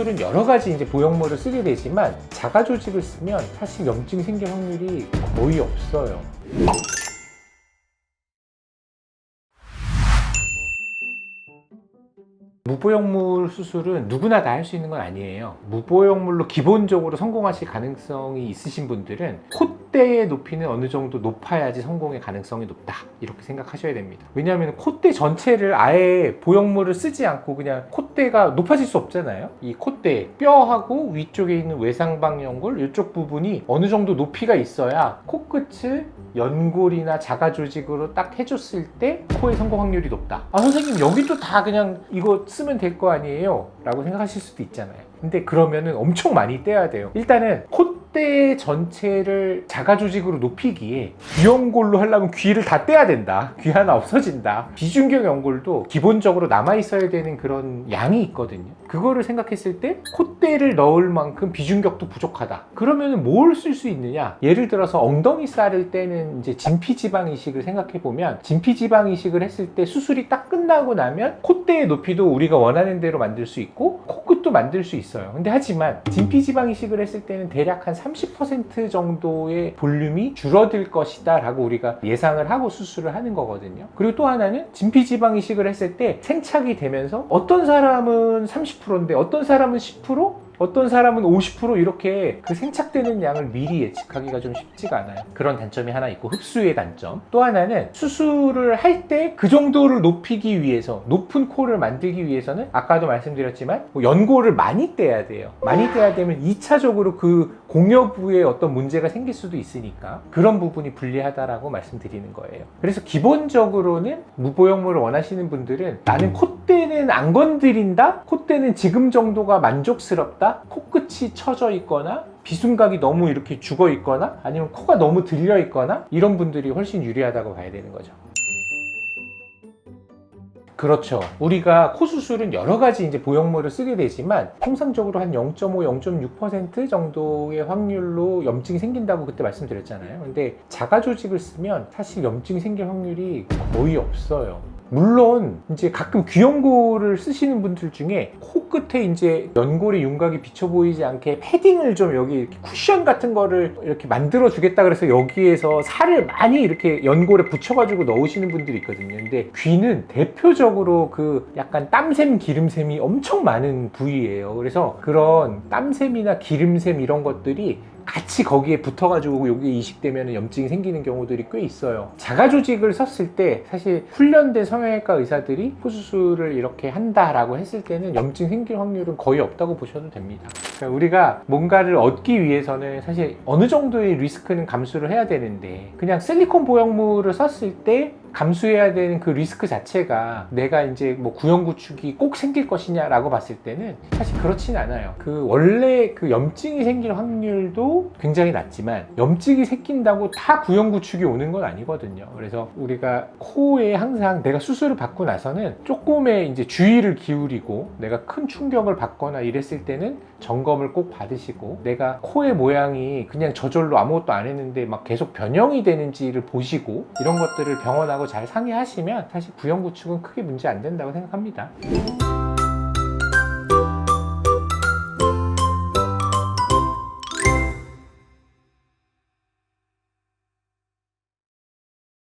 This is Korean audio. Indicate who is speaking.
Speaker 1: 수술은 여러 가지 이제 보형물을 쓰게 되지만 자가 조직을 쓰면 사실 염증 생길 확률이 거의 없어요. 무보형물 수술은 누구나 다 할 수 있는 건 아니에요. 무보형물로 기본적으로 성공하실 가능성이 있으신 분들은 콧대의 높이는 어느 정도 높아야지 성공의 가능성이 높다. 이렇게 생각하셔야 됩니다. 왜냐하면 콧대 전체를 아예 보형물을 쓰지 않고 그냥 콧대가 높아질 수 없잖아요. 이 콧대, 뼈하고 위쪽에 있는 외상방 연골 이쪽 부분이 어느 정도 높이가 있어야 코끝을 연골이나 자가 조직으로 딱 해줬을 때 코의 성공 확률이 높다. 아 선생님 여기도 다 그냥 이거 쓰면 될 거 아니에요? 라고 생각하실 수도 있잖아요. 근데 그러면은 엄청 많이 떼야 돼요. 일단은 콧대 전체를 자가 조직으로 높이기에 귀연골로 하려면 귀를 다 떼야 된다. 귀 하나 없어진다. 비중격 연골도 기본적으로 남아 있어야 되는 그런 양이 있거든요. 그거를 생각했을 때 콧대를 넣을 만큼 비중격도 부족하다. 그러면은 뭘쓸 수 있느냐? 예를 들어서 엉덩이 살을 떼는 이제 진피지방 이식을 생각해 보면 진피지방 이식을 했을 때 수술이 딱 끝나고 나면 콧대의 높이도 우리가 원하는 대로 만들 수 있고 코끝도 만들 수 있어요. 근데 하지만 진피지방 이식을 했을 때는 대략 한30% 정도의 볼륨이 줄어들 것이다 라고 우리가 예상을 하고 수술을 하는 거거든요. 그리고 또 하나는 진피지방 이식을 했을 때 생착이 되면서 어떤 사람은 30%인데 어떤 사람은 10% 어떤 사람은 50% 이렇게 그 생착되는 양을 미리 예측하기가 좀 쉽지가 않아요. 그런 단점이 하나 있고 흡수의 단점. 또 하나는 수술을 할 때 그 정도를 높이기 위해서 높은 코를 만들기 위해서는 아까도 말씀드렸지만 뭐 연골을 많이 떼야 돼요. 많이 떼야 되면 2차적으로 그 공여부에 어떤 문제가 생길 수도 있으니까 그런 부분이 불리하다라고 말씀드리는 거예요. 그래서 기본적으로는 무보형물을 원하시는 분들은 나는 콧대는 안 건드린다? 콧대는 지금 정도가 만족스럽다? 코끝이 처져 있거나 비순각이 너무 이렇게 죽어 있거나 아니면 코가 너무 들려 있거나 이런 분들이 훨씬 유리하다고 봐야 되는 거죠. 그렇죠. 우리가 코 수술은 여러 가지 이제 보형물을 쓰게 되지만 통상적으로 한 0.5, 0.6% 정도의 확률로 염증이 생긴다고 그때 말씀드렸잖아요. 근데 자가 조직을 쓰면 사실 염증이 생길 확률이 거의 없어요. 물론 이제 가끔 귀연골을 쓰시는 분들 중에 코끝에 이제 연골의 윤곽이 비쳐 보이지 않게 패딩을 좀 여기 쿠션 같은 거를 이렇게 만들어 주겠다 그래서 여기에서 살을 많이 이렇게 연골에 붙여가지고 넣으시는 분들이 있거든요. 근데 귀는 대표적으로 그 약간 땀샘 기름샘이 엄청 많은 부위예요. 그래서 그런 땀샘이나 기름샘 이런 것들이 같이 거기에 붙어가지고 여기 이식되면 염증이 생기는 경우들이 꽤 있어요. 자가 조직을 썼을 때 사실 훈련된 성형외과 의사들이 코수술을 이렇게 한다라고 했을 때는 염증 생길 확률은 거의 없다고 보셔도 됩니다. 그러니까 우리가 뭔가를 얻기 위해서는 사실 어느 정도의 리스크는 감수를 해야 되는데 그냥 실리콘 보형물을 썼을 때 감수해야 되는 그 리스크 자체가 내가 이제 뭐 구형구축이 꼭 생길 것이냐라고 봤을 때는 사실 그렇진 않아요. 그 원래 그 염증이 생길 확률도 굉장히 낮지만 염증이 생긴다고 다 구형구축이 오는 건 아니거든요. 그래서 우리가 코에 항상 내가 수술을 받고 나서는 조금의 이제 주의를 기울이고 내가 큰 충격을 받거나 이랬을 때는 점검을 꼭 받으시고 내가 코의 모양이 그냥 저절로 아무것도 안 했는데 막 계속 변형이 되는지를 보시고 이런 것들을 병원하고 잘 상의하시면 사실 구형 구축은 크게 문제 안 된다고 생각합니다.